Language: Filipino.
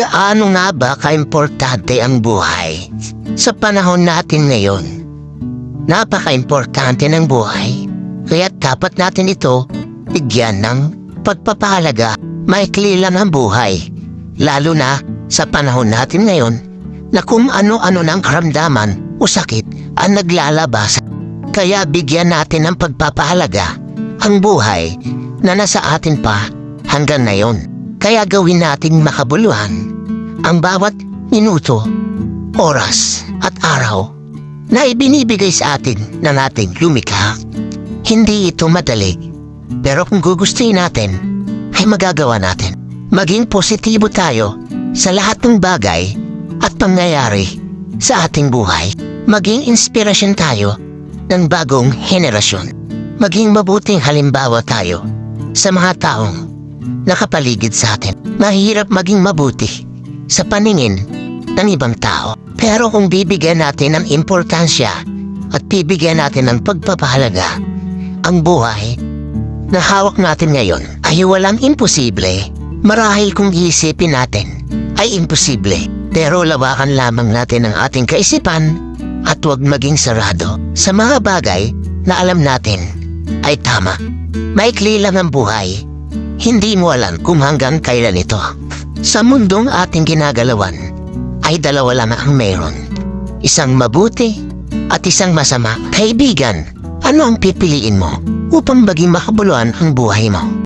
Gaano nga ba kaimportante ang buhay sa panahon natin ngayon? Napaka-importante ng buhay, kaya dapat natin ito bigyan ng pagpapahalaga. Maikli lang ang buhay, lalo na sa panahon natin ngayon na kung ano-ano ng karamdaman o sakit ang naglalabas. Kaya bigyan natin ng pagpapahalaga ang buhay na nasa atin pa hanggang ngayon. Kaya gawin nating makabuluhan ang bawat minuto, oras at araw na ibinibigay sa atin na nating lumikha. Hindi ito madali, pero kung gugustuhin natin, ay magagawa natin. Maging positibo tayo sa lahat ng bagay at pangyayari sa ating buhay. Maging inspirasyon tayo ng bagong henerasyon. Maging mabuting halimbawa tayo sa mga taong nakapaligid sa atin. Mahirap maging mabuti sa paningin ng ibang tao. Pero kung bibigyan natin ng importansya at bibigyan natin ng pagpapahalaga, ang buhay na hawak natin ngayon ay walang imposible. Marahil kung iisipin natin ay imposible. Pero lawakan lamang natin ang ating kaisipan at huwag maging sarado sa mga bagay na alam natin ay tama. Maikli lang ang buhay. Hindi mo alam kung hanggang kailan ito. Sa mundong ating ginagalawan, ay dalawa lang ang meron. Isang mabuti at isang masama. Kaibigan, ano ang pipiliin mo upang maging makabuluhan ang buhay mo?